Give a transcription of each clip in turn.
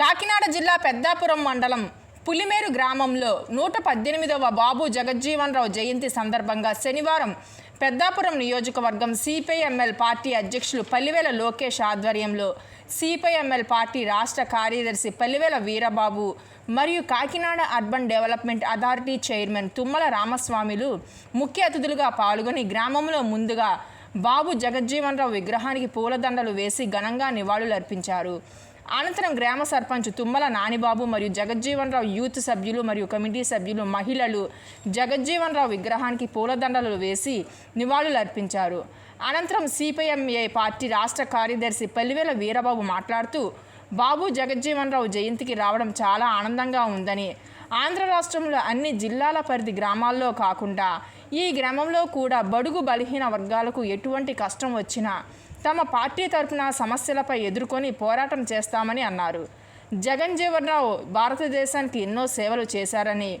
కాకినాడ జిల్లా పెద్దాపురం మండలం పులిమేరు గ్రామంలో నూట పద్దెనిమిదవ బాబు జగజ్జీవన్ రావు జయంతి సందర్భంగా శనివారం పెద్దాపురం నియోజకవర్గం సిపిఐఎంఎల్ పార్టీ అధ్యక్షులు పల్లివేల లోకేష్ ఆధ్వర్యంలో సిపిఐఎంఎల్ పార్టీ రాష్ట్ర కార్యదర్శి పల్లివేల వీరబాబు మరియు Kakinada urban development authority chairman Tummala రామస్వామిలు ముఖ్య అతిథులుగా పాల్గొని గ్రామంలో ముందుగా బాబు జగజ్జీవన్ రావు విగ్రహానికి పూలదండలు వేసి ఘనంగా నివాళులర్పించారు. అనంతరం గ్రామ సర్పంచ్ తుమ్మల నానిబాబు మరియు జగజ్జీవన్ రావు యూత్ సభ్యులు మరియు కమిటీ సభ్యులు మహిళలు జగజ్జీవన్ రావు విగ్రహానికి పూలదండలు వేసి నివాళులర్పించారు అనంతరం సిపిఎంఏ పార్టీ రాష్ట్ర కార్యదర్శి పల్లివేల వీరబాబు మాట్లాడుతూ బాబు జగజ్జీవన్ రావు జయంతికి రావడం చాలా ఆనందంగా ఉందని. ఆంధ్ర రాష్ట్రంలో అన్ని జిల్లాల పరిధి గ్రామాల్లో కాకుండా ఈ గ్రామంలో కూడా బడుగు బలహీన వర్గాలకు ఎటువంటి కష్టం వచ్చినా తమ పార్టీ తరపున సమస్యలపై ఎదుర్కొని పోరాటం చేస్తామని అన్నారు. జగన్ జీవన్రావు భారతదేశానికి ఎన్నో సేవలు చేశారని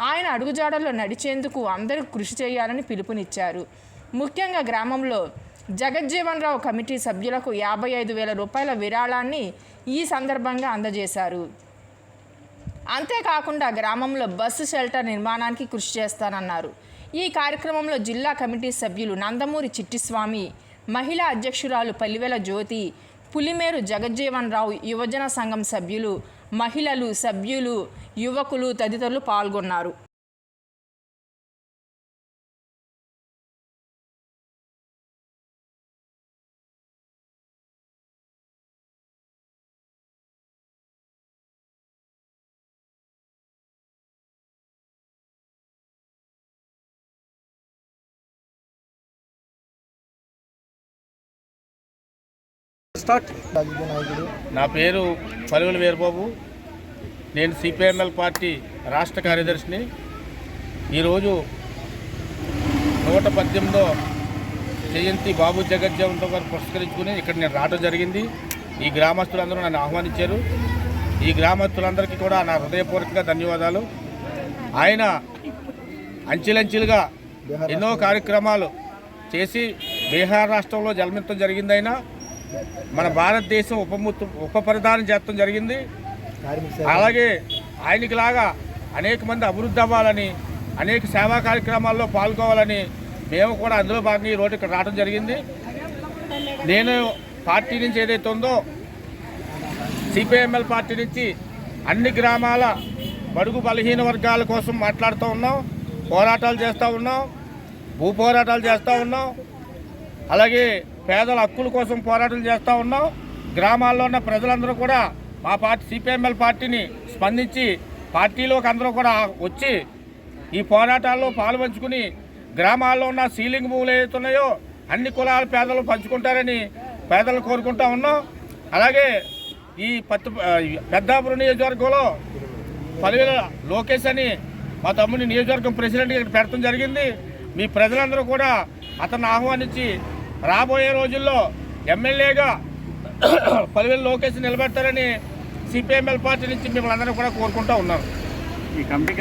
ఆయన అడుగుజాడల్లో నడిచేందుకు అందరూ కృషి చేయాలని పిలుపునిచ్చారు. ముఖ్యంగా గ్రామంలో జగజ్జీవన్రావు కమిటీ సభ్యులకు యాభై ఐదు వేల రూపాయల విరాళాన్ని ఈ సందర్భంగా అందజేశారు. అంతేకాకుండా గ్రామంలో బస్సు షెల్టర్ నిర్మాణానికి కృషి చేస్తానన్నారు. ఈ కార్యక్రమంలో జిల్లా కమిటీ సభ్యులు నందమూరి చిట్టిస్వామి మహిళా అధ్యక్షురాలు పల్లివెల జ్యోతి పులిమేరు జగజ్జీవన్ రావు యువజన సంఘం సభ్యులు మహిళలు సభ్యులు యువకులు తదితరులు పాల్గొన్నారు. స్టార్ట్. నా పేరు పలువుల వీరబాబు. నేను సిపిఎంఎల్ పార్టీ రాష్ట్ర కార్యదర్శిని. ఈరోజు నూట పద్దెనిమిదో జయంతి బాబు జగజ్జీవన్తో గారు పురస్కరించుకుని ఇక్కడ నేను రావడం జరిగింది. ఈ గ్రామస్తులందరూ నన్ను ఆహ్వానించారు. ఈ గ్రామస్తులందరికీ కూడా నా హృదయపూర్వకంగా ధన్యవాదాలు. ఆయన అంచెలంచెలుగా ఎన్నో కార్యక్రమాలు చేసి బీహార్ రాష్ట్రంలో జన్మించడం జరిగిందైనా మన భారతదేశం ఉప ఉప ప్రధానం చేస్తాం జరిగింది అలాగే ఆయనకి లాగా అనేక మంది అభివృద్ధి అవ్వాలని అనేక సేవా కార్యక్రమాల్లో పాల్గొవాలని మేము కూడా అందులో భాగంగా ఈ రోజు ఇక్కడ రావడం జరిగింది. నేను పార్టీ నుంచి ఏదైతే ఉందో సిపిఐఎంఎల్ పార్టీ నుంచి అన్ని గ్రామాల బడుగు బలహీన వర్గాల కోసం మాట్లాడుతూ ఉన్నాం పోరాటాలు చేస్తూ ఉన్నాం భూ పోరాటాలు చేస్తూ ఉన్నాం. అలాగే పేదల హక్కుల కోసం పోరాటం చేస్తూ ఉన్నాం. గ్రామాల్లో ఉన్న ప్రజలందరూ కూడా మా పార్టీ సిపిఎంఎల్ పార్టీని స్పందించి పార్టీలోకి అందరూ కూడా వచ్చి ఈ పోరాటాల్లో పాల్పంచుకుని గ్రామాల్లో ఉన్న సీలింగ్ భూములు ఏవైతే అన్ని కులాల పేదలు పంచుకుంటారని పేదలు కోరుకుంటా ఉన్నాం. అలాగే ఈ పత్తు పెద్దాపురం నియోజకవర్గంలో పదివేల లోకేష్ అని మా తమ్ముని నియోజకవర్గం ప్రెసిడెంట్ ఇక్కడ పెడతాం జరిగింది. మీ ప్రజలందరూ కూడా అతను ఆహ్వానించి రాబోయే రోజుల్లో ఎమ్మెల్యేగా పదివేల లోకేష్ నిలబెడతారని సిపిఎంఎల్ పార్టీ నుంచి మిమ్మల్ని అందరూ కూడా కోరుకుంటూ ఉన్నాను ఈ కమిటీ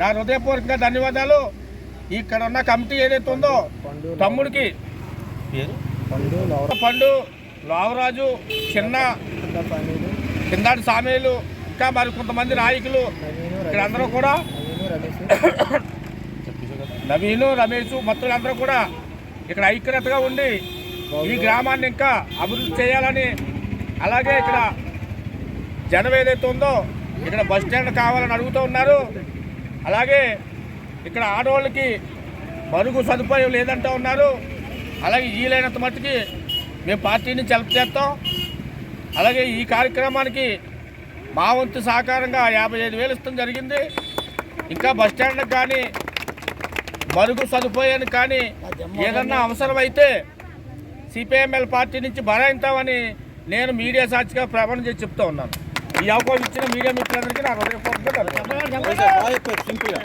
నా హృదయపూర్వకంగా ధన్యవాదాలు. ఇక్కడ ఉన్న కమిటీ ఏదైతే ఉందో తమ్ముడికి పండు లవర పండు లావరాజు చిన్న కిందాటి సామేలు ఇంకా మరి కొంతమంది నాయకులు ఇక్కడ అందరూ కూడా నవీను రమేష్. నవీను రమేష్ మొత్తం అందరూ కూడా ఇక్కడ ఐక్యతగా ఉండి ఈ గ్రామాన్ని ఇంకా అభివృద్ధి చేయాలని అలాగే ఇక్కడ జనం ఏదైతే ఉందో ఇక్కడ బస్ స్టాండ్ కావాలని అడుగుతూ ఉన్నారు. అలాగే ఇక్కడ ఆడవాళ్ళకి మరుగు సదుపాయం లేదంటూ ఉన్నారు. అలాగే వీలైనంత మట్టుకి మేము పార్టీ నుంచి హెల్ప్ చేస్తాం. అలాగే ఈ కార్యక్రమానికి మా వంతు సహకారంగా యాభై ఐదు వేలు ఇస్తాం జరిగింది. ఇంకా బస్ స్టాండ్కి కానీ మరుగు సదుపాయానికి కానీ ఏదన్నా అవసరమైతే సిపిఎంఎల్ పార్టీ నుంచి బరాయిస్తామని నేను మీడియా సాక్షిగా ప్రమాణం చేసి చెప్తా ఉన్నాను. ఈ అవకాశం ఇచ్చిన మీడియా మిత్రులందరికీ నా హృదయపూర్వకంగా ధన్యవాదాలు.